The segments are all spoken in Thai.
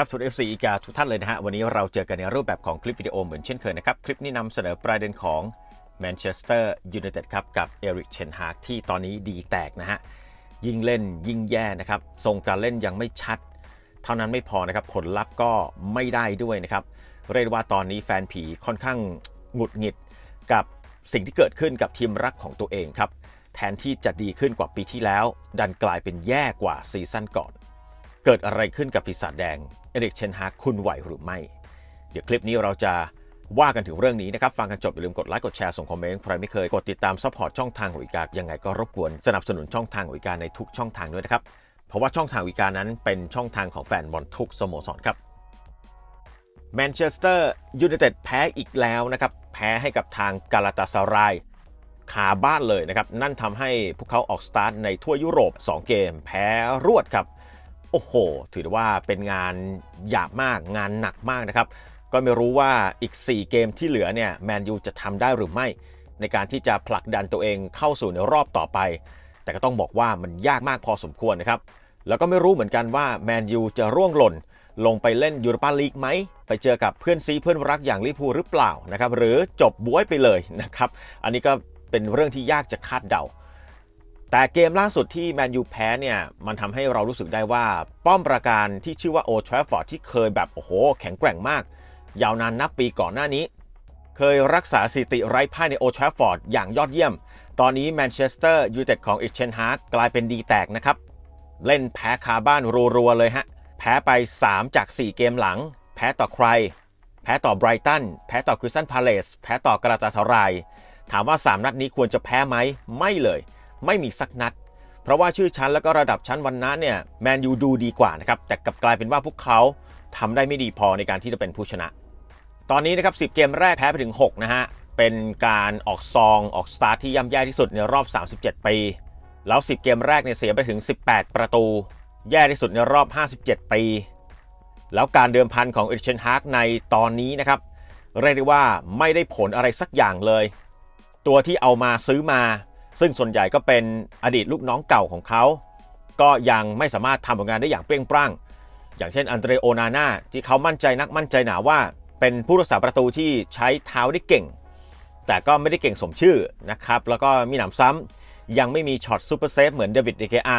ครับสุด FC อีกาทุกท่านเลยนะฮะ วันนี้เราเจอกันในรูปแบบของคลิปวิดีโอเหมือนเช่นเคยนะครับ คลิปนี้นำเสนอประเด็นของแมนเชสเตอร์ยูไนเต็ดครับ กับเอริกเชนฮากที่ตอนนี้ดีแตกนะฮะ ยิ่งเล่นยิ่งแย่นะครับทรงการเล่นยังไม่ชัด เท่านั้นไม่พอนะครับ ผลลัพธ์ก็ไม่ได้ด้วยนะครับ เรียกได้ว่าตอนนี้แฟนผีค่อนข้างหงุดหงิดกับสิ่งที่เกิดขึ้นกับทีมรักของตัวเองครับแทนที่จะดีขึ้นกว่าปีที่แล้ว ดันกลายเป็นแย่กว่าซีซั่นก่อน เกิดอะไรขึ้นกับปีศาจแดง เอริกเชนฮาคุณไหวหรือไม่ เดี๋ยวคลิปนี้เราจะว่ากันถึงเรื่องนี้นะครับ ฟังกันจบอย่าลืมกดไลค์กดแชร์ส่งคอมเมนต์ใครไม่เคย กดติดตามซัพพอร์ตช่องทางของวิกายังไงก็รบกวนสนับสนุนช่องทางของวิกาในทุกช่องทางด้วยนะครับ เพราะว่าช่องทางวิการนั้นเป็นช่องทางของแฟนบอลทุกสโมสรครับแมนเชสเตอร์ยูไนเต็ดแพ้อีกแล้วนะครับ แพ้ให้กับทางกาลาตาซารายขาบ้านเลยนะครับ นั่นทำให้พวกเขาออกสตาร์ทในทั่วยุโรป 2 เกม แพ้รวดครับ โอ้โห ถือว่าเป็นงานหยาบมากงานหนักมากนะครับ ก็ไม่รู้ว่าอีก 4 เกมที่เหลือเนี่ยแมนยูจะทำได้หรือไม่ ในการที่จะผลักดันตัวเองเข้าสู่ในรอบต่อไป แต่ก็ต้องบอกว่ามันยากมากพอสมควรนะครับ แล้วก็ไม่รู้เหมือนกันว่าแมนยูจะร่วงหล่น ลงไปเล่นยูโรปาลีกไหม ไปเจอกับเพื่อนซีเพื่อนรักอย่างลิพูหรือเปล่านะครับ หรือจบบวยไปเลยนะครับ อันนี้ก็เป็นเรื่องที่ยากจะคาดเดา แต่เกมล่าสุดที่แมนยูแพ้เนี่ย มันทำให้เรารู้สึกได้ว่า ป้อมประการที่ชื่อว่าโอทราฟอร์ดที่เคยแบบ โอ้โห แข็งแกร่งมาก ยาวนานนับปีก่อนหน้านี้ เคยรักษาสถิติไร้พ่ายในโอทราฟอร์ดอย่างยอดเยี่ยม ตอนนี้แมนเชสเตอร์ยูไนเต็ดของอิชเชนฮาร์กกลายเป็นดีแตกนะครับ เล่นแพ้คาบ้านรัวๆเลยฮะ แพ้ไป 3 จาก 4 เกมหลัง แพ้ต่อใคร แพ้ต่อไบรตันแพ้ต่อคริสตันพาเลสแพ้ต่อกราตาสารายถามว่า 3 นัดนี้ควรจะแพ้ไหมไม่เลย ไม่มีสักนัด เพราะว่าชื่อชั้นแล้วก็ระดับชั้นวันนั้นเนี่ยแมนยูดูดีกว่านะครับแต่กลับกลายเป็นว่าพวกเขาทำได้ไม่ดีพอในการที่จะเป็นผู้ชนะ ตอนนี้นะครับ10 เกมแรกแพ้ไปถึง6นะฮะเป็นการออกซองออกสตาร์ทที่ย่ำแย่ที่สุดในรอบ 37 ปี แล้ว 10 เกมแรกเนี่ยเสียไปถึง 18 ประตู แย่ที่สุดในรอบ 57 ปี แล้วการเดิมพันของเอริเชนฮาร์กในตอนนี้นะครับเรียกได้ว่าไม่ได้ผลอะไรสักอย่างเลย ตัวที่เอามาซื้อมา ซึ่งส่วนใหญ่ก็เป็นอดีตลูกน้องเก่าของเขา ก็ยังไม่สามารถทำผลงานได้อย่างเปรี้ยงปร้าง อย่างเช่นอันเดรโอนาน่าที่เขามั่นใจนักมั่นใจหนาว่า เป็นผู้รักษาประตูที่ใช้เท้าได้เก่ง แต่ก็ไม่ได้เก่งสมชื่อนะครับ แล้วก็มีหนำซ้ำยังไม่มีช็อตซูเปอร์เซฟเหมือนเดวิดเดเกอา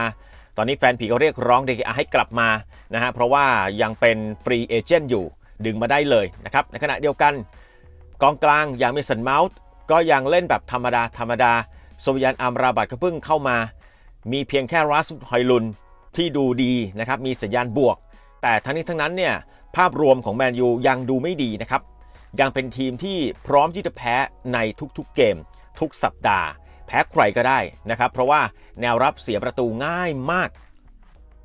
ตอนนี้แฟนผีก็เรียกร้องเดเกอาให้กลับมานะฮะเพราะว่ายังเป็นฟรีเอเจนต์อยู่ดึงมาได้เลยนะครับในขณะเดียวกันกองกลางอย่างมิสันเมาส์ก็ยังเล่นแบบธรรมดาธรรมดา โซวิยันอัมราบัตก็เพิ่งเข้ามา มีเพียงแค่รัสฮอยลุนที่ดูดีนะครับ มีสัญญาณบวก แต่ทั้งนี้ทั้งนั้นเนี่ยภาพรวมของแมนยูยังดูไม่ดีนะครับ ยังเป็นทีมที่พร้อมที่จะแพ้ในทุกๆเกม ทุกสัปดาห์ แพ้ใครก็ได้นะครับ เพราะว่าแนวรับเสียประตูง่ายมาก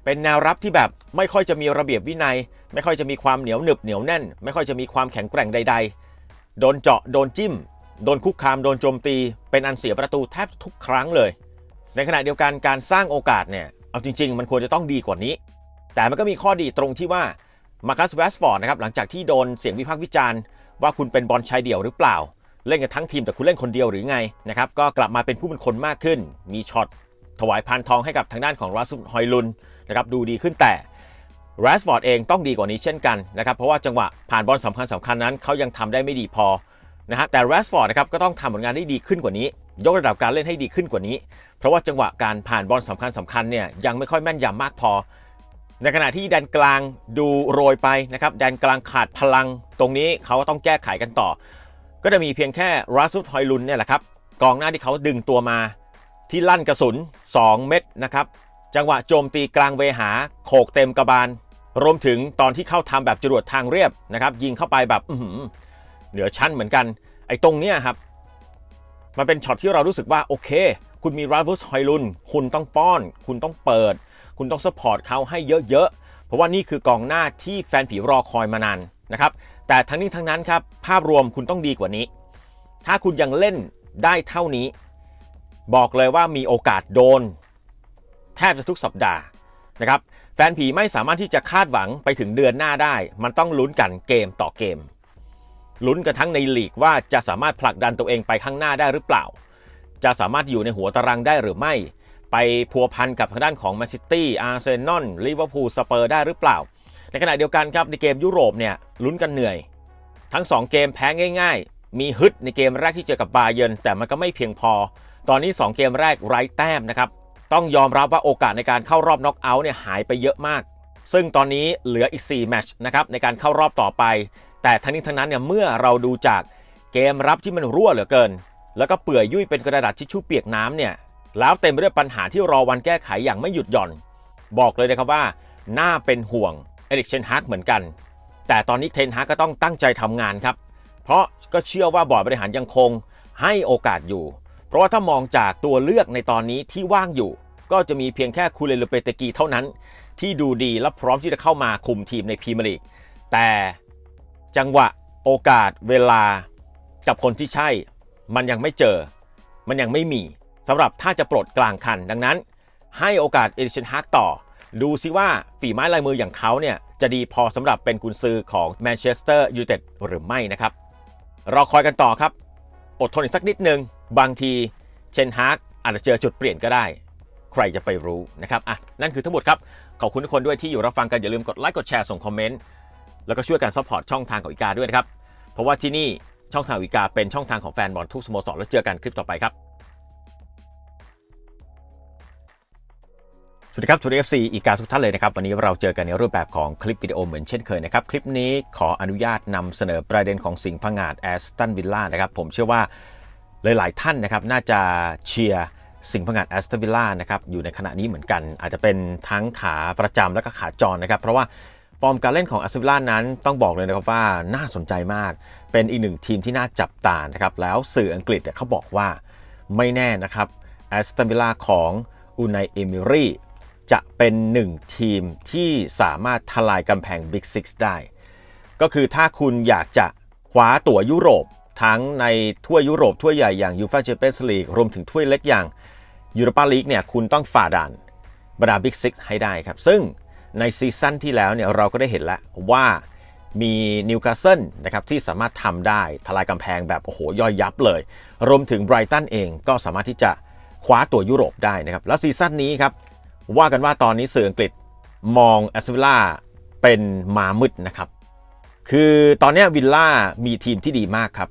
เป็นแนวรับที่แบบไม่ค่อยจะมีระเบียบวินัย ไม่ค่อยจะมีความเหนียวหนึบเหนียวแน่น ไม่ค่อยจะมีความแข็งแกร่งใด ๆ โดนเจาะโดนจิ้ม โดนคุกคามโดนโจมตีเป็นอันเสียประตูแทบทุกครั้งเลย ในขณะเดียวกันการสร้างโอกาสเนี่ยเอาจริง ๆ มันควรจะต้องดีกว่านี้ แต่มันก็มีข้อดีตรงที่ว่ามาคัสแวสฟอร์ดนะครับหลังจากที่โดนเสียงวิพากษ์วิจารณ์ว่าคุณเป็นบอลชายเดี่ยวหรือเปล่า เล่นกันทั้งทีมแต่คุณเล่นคนเดียวหรือไงนะครับก็กลับมาเป็นผู้เป็นคนมากขึ้น มีช็อตถวายพานทองให้กับทางด้านของรัสฮอยลุนนะครับดูดีขึ้นแต่แรสฟอร์ดเองต้องดีกว่านี้เช่นกันนะครับเพราะว่าจังหวะผ่านบอลสำคัญสำคัญนั้นเขายังทำได้ไม่ดีพอ นะฮะแต่แรสฟอร์ดนะครับก็ต้องทำผลงานได้ดีขึ้นกว่านี้ ยกระดับการเล่นให้ดีขึ้นกว่านี้ เพราะว่าจังหวะการผ่านบอลสำคัญสำคัญเนี่ยยังไม่ค่อยแม่นยำมากพอ ในขณะที่แดนกลางดูโรยไปนะครับแดนกลางขาดพลัง ตรงนี้เขาก็ต้องแก้ไขกันต่อ ก็จะมีเพียงแค่รัสุดฮอยลุนเนี่ยแหละครับกองหน้าที่เขาดึงตัวมาที่ลั่นกระสุน 2 เม็ดนะครับจังหวะโจมตีกลางเวหาโขกเต็มกระบาลรวมถึงตอนที่เข้าทำแบบจรวดทางเรียบนะครับยิงเข้าไปแบบ เหนือชั้นเหมือนกัน ไอ้ตรงเนี้ยครับ มันเป็นช็อตที่เรารู้สึกว่าโอเค คุณมีราฟุสฮอยลุน คุณต้องป้อน คุณต้องเปิด คุณต้องสปอร์ตเขาให้เยอะๆ เพราะว่านี่คือกองหน้าที่แฟนผีรอคอยมานานนะครับ แต่ทั้งนี้ทั้งนั้นครับ ภาพรวมคุณต้องดีกว่านี้ ถ้าคุณยังเล่นได้เท่านี้ บอกเลยว่ามีโอกาสโดน แทบจะทุกสัปดาห์นะครับแฟนผีไม่สามารถที่จะคาดหวังไปถึงเดือนหน้าได้ มันต้องลุ้นกันเกมต่อเกม ลุ้นกันทั้งในลีกว่าจะสามารถผลักดันตัวเองไปข้างหน้าได้หรือเปล่า จะสามารถอยู่ในหัวตารางได้หรือไม่ ไปพัวพันกับทางด้านของแมนซิตี้อาร์เซนอลลิเวอร์พูลสเปอร์ได้หรือเปล่า ในขณะเดียวกันครับในเกมยุโรปเนี่ยลุ้นกันเหนื่อย ทั้ง 2 เกมแพ้ง่ายๆ มีฮึดในเกมแรกที่เจอกับบาเยิร์นแต่มันก็ไม่เพียงพอ ตอนนี้ 2 เกมแรกไร้แต้มนะครับต้องยอมรับว่าโอกาสในการเข้ารอบน็อกเอาท์เนี่ยหายไปเยอะมากซึ่งตอนนี้เหลืออีก 4 แมตช์นะครับในการเข้ารอบต่อไป แต่ทั้งนี้ทั้งนั้นเนี่ยเมื่อเราดูจากเกมรับที่มันรั่วเหลือเกิน แล้วก็เปื่อยยุ่ยเป็นกระดาษทิชชู่เปียกน้ำเนี่ยแล้วเต็มไปด้วยปัญหาที่รอวันแก้ไขอย่างไม่หยุดหย่อน บอกเลยนะครับว่าน่าเป็นห่วงเอริกเชนฮากเหมือนกัน แต่ตอนนี้เทนฮากก็ต้องตั้งใจทำงานครับ เพราะก็เชื่อว่าบอร์ดบริหารยังคงให้โอกาสอยู่ เพราะว่าถ้ามองจากตัวเลือกในตอนนี้ที่ว่างอยู่ ก็จะมีเพียงแค่คูเลลูเปเตกีเท่านั้น ที่ดูดีและพร้อมที่จะเข้ามาคุมทีมในพรีเมียร์ลีกแต่ จังหวะโอกาสเวลากับคนที่ใช่ มันยังไม่เจอ มันยังไม่มีสำหรับถ้าจะปลดกลางคัน ดังนั้น ให้โอกาสเอริเชนฮากต่อ ดูซิว่าฝีไม้ลายมืออย่างเขาเนี่ยจะดีพอสำหรับเป็นกุนซือของแมนเชสเตอร์ยูไนเต็ดหรือไม่นะครับ รอคอยกันต่อครับ อดทนอีกสักนิดนึง บางทีเชนฮากอาจจะเจอจุดเปลี่ยนก็ได้ ใครจะไปรู้นะครับอะนั่นคือทั้งหมดครับ ขอบคุณทุกคนด้วยที่อยู่รับฟังกันอย่าลืมกดไลค์กดแชร์ส่งคอมเมนต์ แล้วก็ช่วยกันซัพพอร์ตช่องทางของอีกาด้วยนะครับ เพราะว่าที่นี่ช่องทางอีกาเป็นช่องทางของแฟนบอลทุกสโมสรแล้วเจอกันคลิปต่อไปครับ สวัสดีครับทูดีเอฟซีอีกาทุกท่านเลยนะครับ วันนี้เราเจอกันในรูปแบบของคลิปวิดีโอเหมือนเช่นเคยนะครับ คลิปนี้ขออนุญาตนำเสนอประเด็นของสิงห์พังงาดแอสตันวิลล่านะครับผมเชื่อว่าหลาย ๆ ท่านนะครับน่าจะเชียร์สิงห์พังงาดแอสตันวิลล่านะครับอยู่ในขณะนี้เหมือนกัน อาจจะเป็นทั้งขาประจำและก็ขาจรนะครับ เพราะว่า ฟอร์มการเล่นของแอสตันวิลล่านั้นต้องบอกเลยนะครับว่าน่าสนใจมาก เป็นอีกหนึ่งทีมที่น่าจับตานะครับแล้วสื่ออังกฤษเนี่ยเขาบอกว่าไม่แน่นะครับแอสตันวิลล่าของอูไนเอมิรีจะเป็นหนึ่งทีมที่สามารถทลายกำแพง Big Six ได้ ก็คือถ้าคุณอยากจะคว้าตั๋วยุโรป ทั้งในถ้วยยุโรปถ้วยใหญ่อย่าง UEFA Champions League รวมถึงถ้วยเล็กอย่าง Europa League เนี่ยคุณต้องฝ่าด่านบรรดา Big Six ให้ได้ครับ ซึ่ง ในซีซั่นที่แล้วเนี่ยเราก็ได้เห็นแล้วว่ามีนิวคาสเซิลนะครับที่สามารถทำได้ทลายกำแพงแบบโอ้โหย่อยยับเลย รวมถึงไบรตันเองก็สามารถที่จะคว้าตัวยุโรปได้นะครับ แล้วซีซั่นนี้ครับ ว่ากันว่าตอนนี้สื่ออังกฤษมองแอสวิลล่าเป็นมามืดนะครับ คือตอนนี้วิลล่ามีทีมที่ดีมากครับ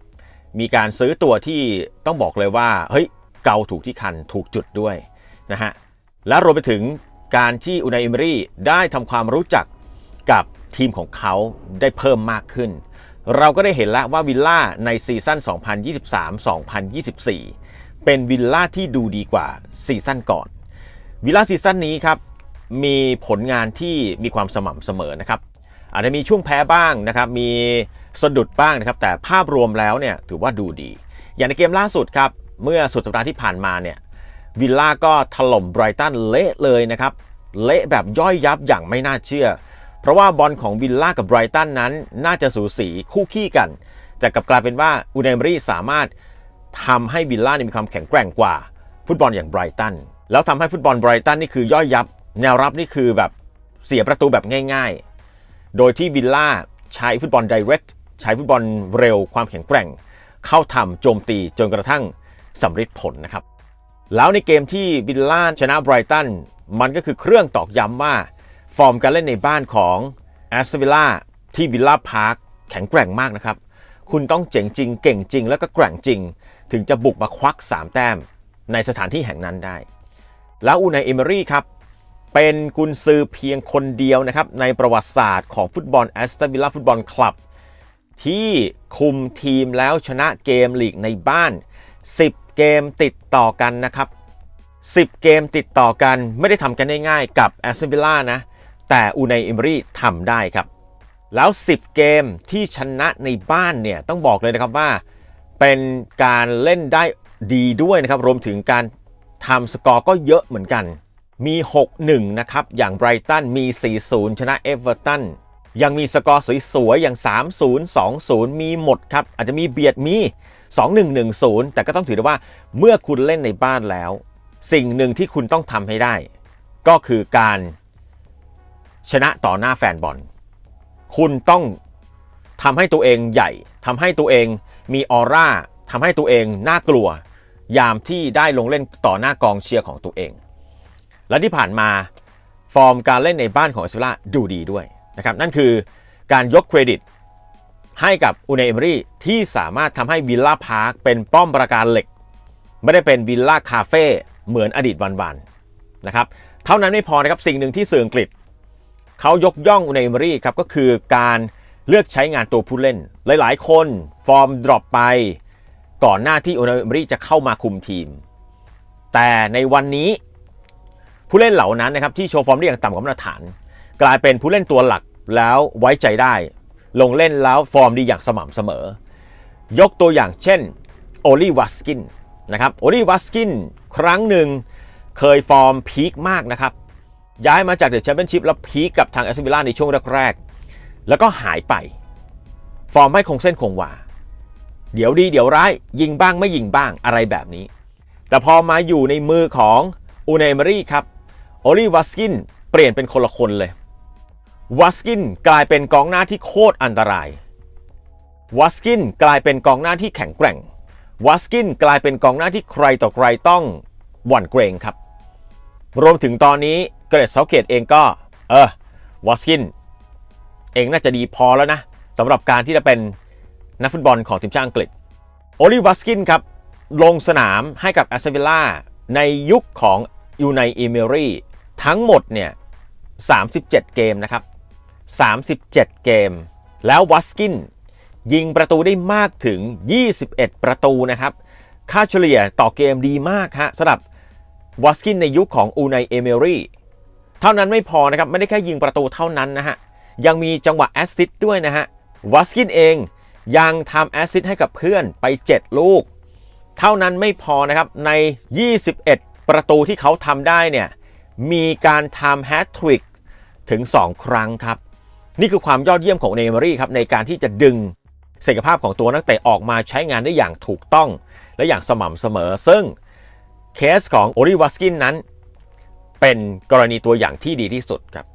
มีการซื้อตัวที่ต้องบอกเลยว่า เฮ้ย เกาถูกที่คันถูกจุดด้วยนะฮะและรวมไปถึง การที่อุนายเอมรี่ได้ทำความรู้จักกับทีมของเขาได้เพิ่มมากขึ้น เราก็ได้เห็นแล้วว่าวิลล่าในซีซั่น 2023-2024 เป็นวิลล่าที่ดูดีกว่าซีซั่นก่อน วิลล่าซีซั่นนี้ครับมีผลงานที่มีความสม่ำเสมอนะครับอาจจะมีช่วงแพ้บ้างนะครับ มีสะดุดบ้างนะครับ แต่ภาพรวมแล้วเนี่ยถือว่าดูดี อย่างในเกมล่าสุดครับ เมื่อสุดสัปดาห์ที่ผ่านมาเนี่ย วิลล่าก็ถล่มไบรตันเละเลยนะครับ เละแบบย่อยยับอย่างไม่น่าเชื่อ เพราะว่าบอลของวิลล่ากับไบรตันนั้นน่าจะสูสีคู่ขี้กัน แต่กลับกลายเป็นว่าอูเนมรี่สามารถทำให้วิลล่ามีความแข็งแกร่งกว่า ฟุตบอลอย่างไบรตันแล้วทำให้ฟุตบอลไบรตันนี่คือย่อยยับ แนวรับนี่คือแบบเสียประตูแบบง่าย ๆ โดยที่วิลล่าใช้ฟุตบอล direct ใช้ฟุตบอลเร็วความแข็งแกร่ง เข้าทำโจมตีจนกระทั่งสำเร็จผลนะครับ แล้วในเกมที่วิลล่าชนะไบรตันมันก็คือเครื่องตอกย้ำว่า ฟอร์มการเล่นในบ้านของแอสตันวิลล่าที่วิลล่าพาร์คแข็งแกร่งมากนะครับ คุณต้องเจ๋งจริง เก่งจริง แล้วก็แกร่งจริง ถึงจะบุกมาควัก 3 แต้มในสถานที่แห่งนั้นได้ แล้วอูนายเอเมอรี่ครับ เป็นกุนซือเพียงคนเดียวนะครับ ในประวัติศาสตร์ของฟุตบอลแอสตันวิลล่าฟุตบอลคลับที่คุมทีมแล้วชนะเกมลีกในบ้าน 10 เกมติดต่อกันนะครับ 10 เกมติดต่อกันไม่ได้ทำกันง่ายๆกับแอสตันวิล่านะ แต่อูนายเอเมรี่ทำได้ครับ แล้ว 10 เกมที่ชนะในบ้านเนี่ยต้องบอกเลยนะครับว่า เป็นการเล่นได้ดีด้วยนะครับ รวมถึงการทำสกอร์ก็เยอะเหมือนกัน มี 6-1 นะครับ อย่างไบรตันมี 4-0 ชนะเอเวอร์ตันยังมีสกอร์สวยๆ อย่าง 3-0 2-0 มีหมดครับ อาจจะมีเบียดมี 2-1 1-0 แต่ก็ต้องถือได้ว่าเมื่อคุณเล่นในบ้านแล้ว สิ่งหนึ่งที่คุณต้องทำให้ได้ ก็คือการชนะต่อหน้าแฟนบอล คุณต้องทำให้ตัวเองใหญ่ทำให้ตัวเองมีออร่าทำให้ตัวเองน่ากลัว ยามที่ได้ลงเล่นต่อหน้ากองเชียร์ของตัวเอง และที่ผ่านมาฟอร์มการเล่นในบ้านของเอสเวล่าดูดีด้วยนะครับนั่นคือการยกเครดิต ให้กับอูเนเอมรี่ที่สามารถทำให้วิลล่าพาร์คเป็นป้อมปราการเหล็ก ไม่ได้เป็นวิลล่าคาเฟ่เหมือนอดีตวันๆนะครับเท่านั้นไม่พอนะครับสิ่งหนึ่งที่สื่ออังกฤษเขายกย่องอูเนเอมรี่ครับก็คือการเลือกใช้งานตัวผู้เล่น หลายๆ คนฟอร์มดรอปไป ก่อนหน้าที่อูเนเอมรี่จะเข้ามาคุมทีม แต่ในวันนี้ผู้เล่นเหล่านั้นนะครับที่โชว์ฟอร์มได้อย่างต่ำกว่ามาตรฐาน กลายเป็นผู้เล่นตัวหลักแล้วไว้ใจได้ ลงเล่นแล้วฟอร์มดีอย่างสม่ำเสมอ ยกตัวอย่างเช่นโอลีวัสกินนะครับโอลีวัสกินครั้งหนึ่งเคยฟอร์มพีคมากนะครับ ย้ายมาจากเดอะแชมเปี้ยนชิพแล้วพีคกับทางแอสตันวิลล่าในช่วงแรกๆ แล้วก็หายไป ฟอร์มไม่คงเส้นคงวาเดี๋ยวดีเดี๋ยวร้าย ยิงบ้างไม่ยิงบ้างอะไรแบบนี้ แต่พอมาอยู่ในมือของอูเนเมรี่ครับโอลีวัสกินเปลี่ยนเป็นคนละคนเลย วัสกินกลายเป็นกองหน้าที่โคตรอันตราย วัสกินกลายเป็นกองหน้าที่แข็งแกร่ง วัสกินกลายเป็นกองหน้าที่ใครต่อใครต้องหวั่นเกรงครับ รวมถึงตอนนี้เกรดเซาเกตเองก็ เออวัสกินเองน่าจะดีพอแล้วนะสำหรับการที่จะเป็นนักฟุตบอลของทีมชาติอังกฤษ โอลิวัสกินครับ ลงสนามให้กับแอสเซวิลล่าในยุคของยูไนเอเมรี่ทั้งหมดเนี่ย 37 เกมนะครับ 37 เกม แล้ววัสกิน ยิงประตูได้มากถึง 21 ประตูนะครับ ค่าเฉลี่ยต่อเกมดีมากฮะสำหรับวัสกินในยุคของอูไนเอเมรี่เท่านั้นไม่พอนะครับ ไม่ได้แค่ยิงประตูเท่านั้นนะฮะ ยังมีจังหวะแอสซิสต์ด้วยนะฮะวัสกินเองยังทำแอสซิสต์ให้กับเพื่อนไป 7 ลูก เท่านั้นไม่พอนะครับ ใน 21 ประตูที่เขาทำได้เนี่ย มีการทำแฮตทริกถึง 2 ครั้งครับ นี่คือความยอดเยี่ยมของเนเมอรี่ครับในการที่จะดึงศักยภาพของตัวนักเตะออกมาใช้งานได้อย่างถูกต้อง และอย่างสม่ำเสมอ ซึ่งเคสของโอริวัสกินนั้น เป็นกรณีตัวอย่างที่ดีที่สุดครับ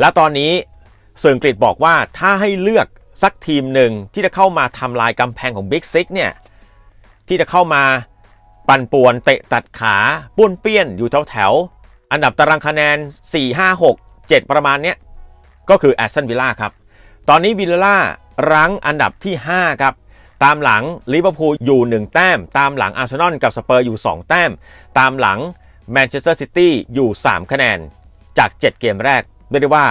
และตอนนี้สื่ออังกฤษบอกว่าถ้าให้เลือกสักทีมหนึ่งที่จะเข้ามาทำลายกำแพงของบิ๊กซิกเนี่ยที่จะเข้ามาปั่นป่วนเตะตัดขาป้วนเปี้ยนอยู่แถวแถวอันดับตารางคะแนน 4 5 6 7 ประมาณเนี้ย ก็คือแอสตันวิลล่าครับ ตอนนี้วิลล่ารั้งอันดับที่ 5 ครับ ตามหลังลิเวอร์พูลอยู่ 1 แต้ม ตามหลังอาร์เซนอลกับสเปอร์อยู่ 2 แต้ม ตามหลังแมนเชสเตอร์ซิตี้อยู่ 3 คะแนน จาก 7 เกมแรกเรียกได้ว่า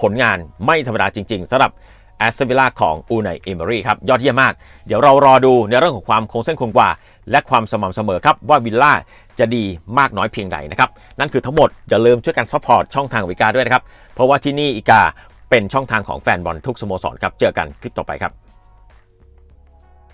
ผลงานไม่ธรรมดาจริง ๆสำหรับแอสตันวิลล่าของอูไนเอมอรี่ครับ ยอดเยี่ยมมาก เดี๋ยวเรารอดูในเรื่องของความคงเส้นคงวาและความสม่ำเสมอครับ ว่าวิลล่าจะดีมากน้อยเพียงใดนะครับ นั่นคือทั้งหมด อย่าลืมช่วยกันซัพพอร์ตช่องทางของอีกาด้วยนะครับ เพราะว่าที่นี่อีกาเป็นช่องทางของแฟนบอลทุกสโมสรครับ เจอกันคลิปต่อไปครับ